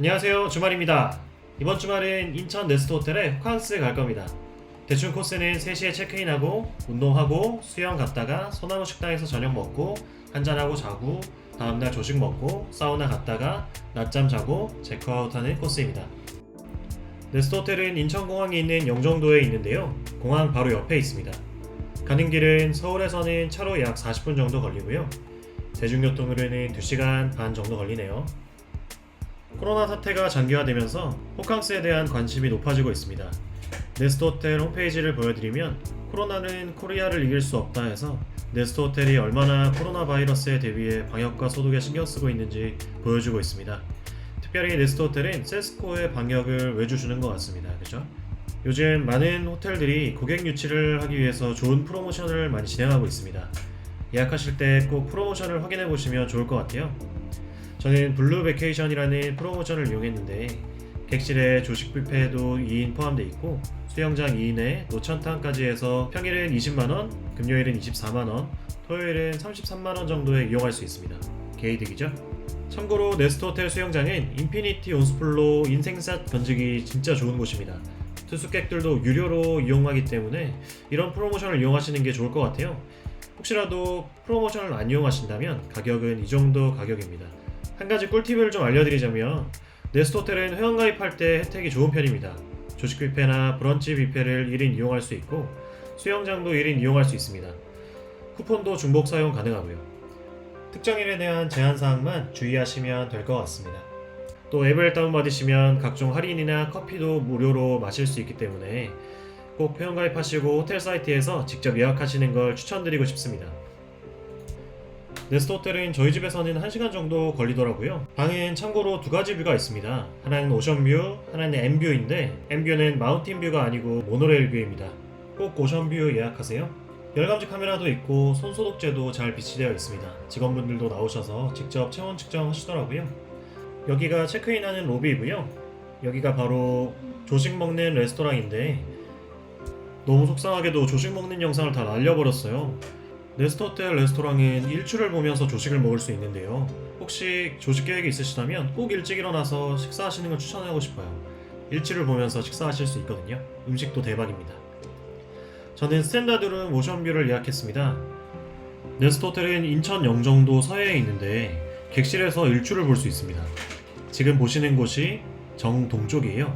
안녕하세요. 주말입니다. 이번 주말은 인천 네스트 호텔에 호캉스 갈 겁니다. 대충 코스는 3시에 체크인하고 운동하고 수영 갔다가 소나무 식당에서 저녁 먹고 한잔하고 자고 다음날 조식 먹고 사우나 갔다가 낮잠 자고 체크아웃하는 코스입니다. 네스트 호텔은 인천공항에 있는 영종도에 있는데요. 공항 바로 옆에 있습니다. 가는 길은 서울에서는 차로 약 40분 정도 걸리고요. 대중교통으로는 2시간 반 정도 걸리네요 코로나 사태가 장기화되면서 호캉스에 대한 관심이 높아지고 있습니다. 네스트 호텔 홈페이지를 보여드리면 코로나는 코리아를 이길 수 없다 해서 네스트 호텔이 얼마나 코로나 바이러스에 대비해 방역과 소독에 신경 쓰고 있는지 보여주고 있습니다. 특별히 네스트 호텔은 세스코의 방역을 외주 주는 것 같습니다. 그죠? 요즘 많은 호텔들이 고객 유치를 하기 위해서 좋은 프로모션을 많이 진행하고 있습니다. 예약하실 때 꼭 프로모션을 확인해 보시면 좋을 것 같아요. 저는 블루 베케이션이라는 프로모션을 이용했는데 객실에 조식 뷔페도 2인 포함되어 있고 수영장 2인에 노천탕까지 해서 평일은 20만원, 금요일은 24만원, 토요일은 33만원 정도에 이용할 수 있습니다. 개이득이죠? 참고로 네스트 호텔 수영장은 인피니티 온스풀로 인생샷 건지기 진짜 좋은 곳입니다. 투숙객들도 유료로 이용하기 때문에 이런 프로모션을 이용하시는 게 좋을 것 같아요. 혹시라도 프로모션을 안 이용하신다면 가격은 이 정도 가격입니다. 한 가지 꿀팁을 좀 알려드리자면 네스트 호텔은 회원 가입할 때 혜택이 좋은 편입니다. 조식 뷔페나 브런치 뷔페를 1인 이용할 수 있고 수영장도 1인 이용할 수 있습니다. 쿠폰도 중복 사용 가능하고요. 특정일에 대한 제한 사항만 주의하시면 될 것 같습니다. 또 앱을 다운받으시면 각종 할인이나 커피도 무료로 마실 수 있기 때문에 꼭 회원 가입하시고 호텔 사이트에서 직접 예약하시는 걸 추천드리고 싶습니다. 네스트 호텔은 저희 집에서는 1시간 정도 걸리더라고요. 방엔 참고로 두 가지 뷰가 있습니다. 하나는 오션뷰, 하나는 M뷰인데 M뷰는 마운틴 뷰가 아니고 모노레일 뷰입니다. 꼭 오션뷰 예약하세요. 열감지 카메라도 있고 손 소독제도 잘 비치되어 있습니다. 직원분들도 나오셔서 직접 체온 측정하시더라고요. 여기가 체크인하는 로비이고요. 여기가 바로 조식 먹는 레스토랑인데 너무 속상하게도 조식 먹는 영상을 다 날려버렸어요. 네스트 호텔 레스토랑은 일출을 보면서 조식을 먹을 수 있는데요. 혹시 조식 계획이 있으시다면 꼭 일찍 일어나서 식사하시는 걸 추천하고 싶어요. 일출을 보면서 식사하실 수 있거든요. 음식도 대박입니다. 저는 스탠다드룸 오션뷰를 예약했습니다. 네스트 호텔은 인천 영종도 서해에 있는데 객실에서 일출을 볼 수 있습니다. 지금 보시는 곳이 정동쪽이에요.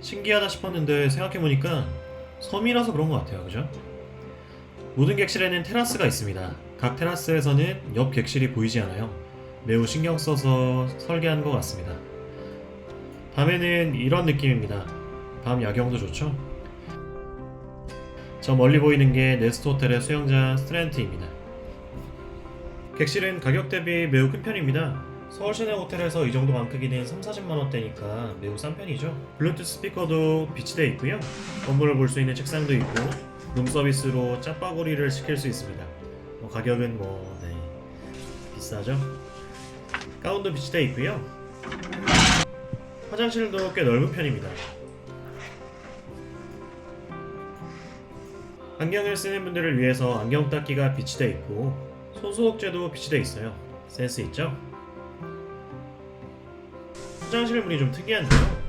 신기하다 싶었는데 생각해보니까 섬이라서 그런 것 같아요. 그죠? 모든 객실에는 테라스가 있습니다. 각 테라스에서는 옆 객실이 보이지 않아요. 매우 신경 써서 설계한 것 같습니다. 밤에는 이런 느낌입니다. 밤 야경도 좋죠? 저 멀리 보이는 게 네스트 호텔의 수영장 스트렌트입니다. 객실은 가격 대비 매우 큰 편입니다. 서울 시내 호텔에서 이 정도만 크기는 3, 40만 원대니까 매우 싼 편이죠. 블루투스 스피커도 비치되어 있고요. 건물을 볼 수 있는 책상도 있고 룸 서비스로 짬바구리를 시킬 수 있습니다. 뭐 가격은 뭐 네, 비싸죠. 가운도 비치되어 있고요. 화장실도 꽤 넓은 편입니다. 안경을 쓰는 분들을 위해서 안경 닦기가 비치되어 있고 손소독제도 비치되어 있어요. 센스 있죠? 화장실 문이 좀 특이한데요.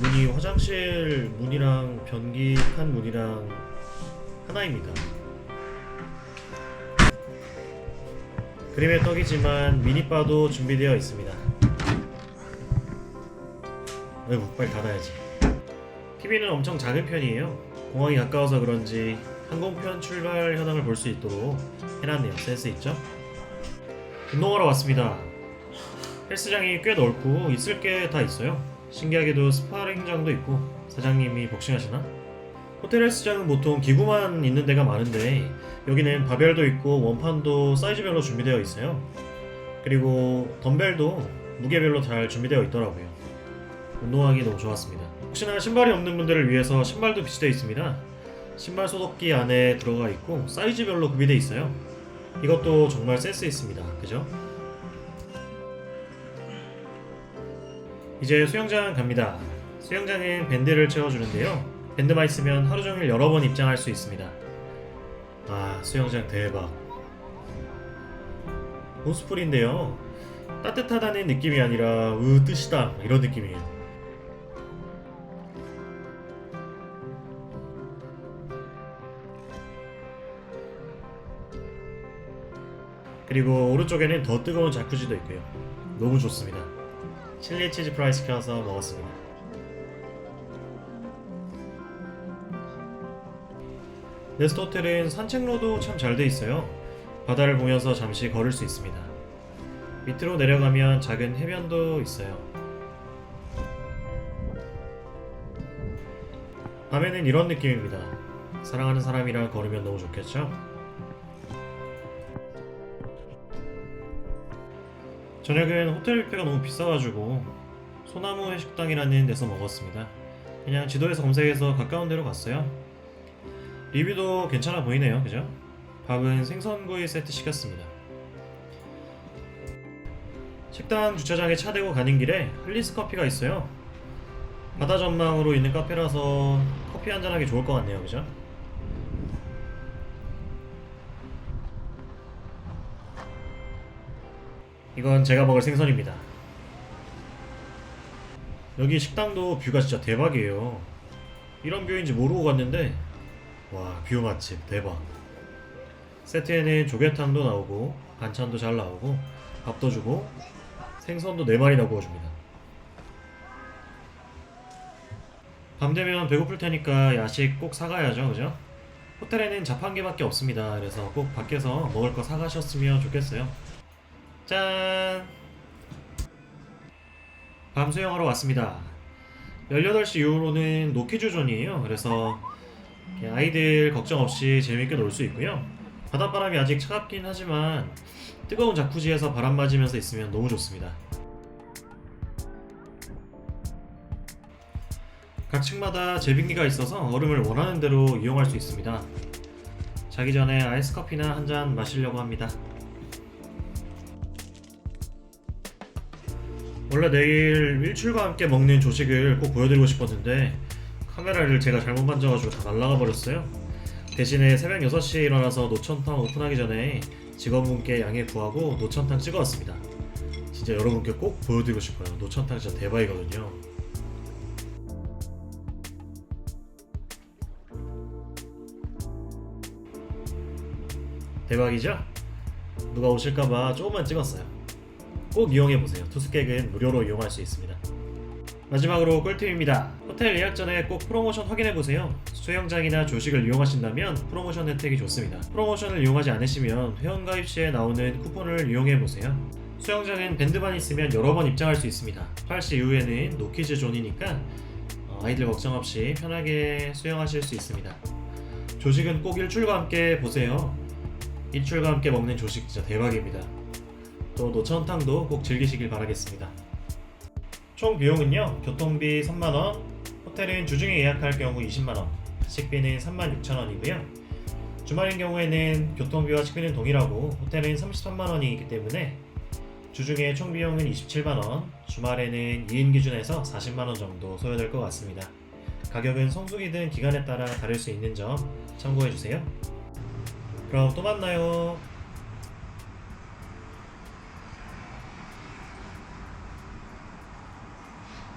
문이 화장실 문이랑 변기 칸 문이랑 하나입니다. 그림의 떡이지만 미니바도 준비되어 있습니다. 아이고 빨리 닫아야지. TV는 엄청 작은 편이에요. 공항이 가까워서 그런지 항공편 출발 현황을 볼 수 있도록 해놨네요. 센스 있죠? 운동하러 왔습니다. 헬스장이 꽤 넓고 있을 게 다 있어요. 신기하게도 스파링장도 있고 사장님이 복싱하시나? 호텔 헬스장은 보통 기구만 있는 데가 많은데 여기는 바벨도 있고 원판도 사이즈별로 준비되어 있어요. 그리고 덤벨도 무게별로 잘 준비되어 있더라고요. 운동하기 너무 좋았습니다. 혹시나 신발이 없는 분들을 위해서 신발도 비치되어 있습니다. 신발 소독기 안에 들어가 있고 사이즈별로 구비되어 있어요. 이것도 정말 센스 있습니다. 그죠? 이제 수영장 갑니다. 수영장은 밴드를 채워주는데요. 밴드만 있으면 하루 종일 여러 번 입장할 수 있습니다. 아, 수영장 대박. 온스풀인데요. 따뜻하다는 느낌이 아니라 으 뜻이다 이런 느낌이에요. 그리고 오른쪽에는 더 뜨거운 자쿠지도 있고요. 너무 좋습니다. 칠리 치즈 프라이 시켜서 먹었습니다. 네스트 호텔은 산책로도 참 잘 돼 있어요. 바다를 보면서 잠시 걸을 수 있습니다. 밑으로 내려가면 작은 해변도 있어요. 밤에는 이런 느낌입니다. 사랑하는 사람이랑 걸으면 너무 좋겠죠? 저녁은 호텔 뷔페가 너무 비싸가지고 소나무 해식당이라는 데서 먹었습니다. 그냥 지도에서 검색해서 가까운 데로 갔어요. 리뷰도 괜찮아 보이네요, 그죠? 밥은 생선구이 세트 시켰습니다. 식당 주차장에 차 대고 가는 길에 할리스 커피가 있어요. 바다 전망으로 있는 카페라서 커피 한잔하기 좋을 것 같네요, 그죠? 이건 제가 먹을 생선입니다. 여기 식당도 뷰가 진짜 대박이에요. 이런 뷰인지 모르고 갔는데 와, 뷰 맛집 대박. 세트에는 조개탕도 나오고 반찬도 잘 나오고 밥도 주고 생선도 4마리나 구워줍니다. 밤 되면 배고플 테니까 야식 꼭 사가야죠, 그죠? 호텔에는 자판기밖에 없습니다. 그래서 꼭 밖에서 먹을 거 사가셨으면 좋겠어요. 짠! 밤 수영하러 왔습니다. 18시 이후로는 노키즈 존이에요. 그래서 아이들 걱정 없이 재밌게 놀 수 있고요. 바닷바람이 아직 차갑긴 하지만 뜨거운 자쿠지에서 바람 맞으면서 있으면 너무 좋습니다. 각 층마다 제빙기가 있어서 얼음을 원하는 대로 이용할 수 있습니다. 자기 전에 아이스 커피나 한 잔 마시려고 합니다. 원래 내일 일출과 함께 먹는 조식을 꼭 보여드리고 싶었는데 카메라를 제가 잘못 만져가지고 다 날라가 버렸어요. 대신에 새벽 6시에 일어나서 노천탕 오픈하기 전에 직원분께 양해 구하고 노천탕 찍어왔습니다. 진짜 여러분께 꼭 보여드리고 싶어요. 노천탕 진짜 대박이거든요. 대박이죠? 누가 오실까봐 조금만 찍었어요. 꼭 이용해보세요. 투숙객은 무료로 이용할 수 있습니다. 마지막으로 꿀팁입니다. 호텔 예약 전에 꼭 프로모션 확인해보세요. 수영장이나 조식을 이용하신다면 프로모션 혜택이 좋습니다. 프로모션을 이용하지 않으시면 회원가입 시에 나오는 쿠폰을 이용해보세요. 수영장은 밴드만 있으면 여러 번 입장할 수 있습니다. 8시 이후에는 노키즈 존이니까 어, 아이들 걱정 없이 편하게 수영하실 수 있습니다. 조식은 꼭 일출과 함께 보세요. 일출과 함께 먹는 조식 진짜 대박입니다. 또 노천탕도 꼭 즐기시길 바라겠습니다. 총 비용은요. 교통비 3만원, 호텔은 주중에 예약할 경우 20만원, 식비는 36,000원이고요. 주말인 경우에는 교통비와 식비는 동일하고 호텔은 33만원이기 때문에 주중에 총 비용은 27만원, 주말에는 2인 기준에서 40만원 정도 소요될 것 같습니다. 가격은 성수기든 기간에 따라 다를 수 있는 점 참고해주세요. 그럼 또 만나요.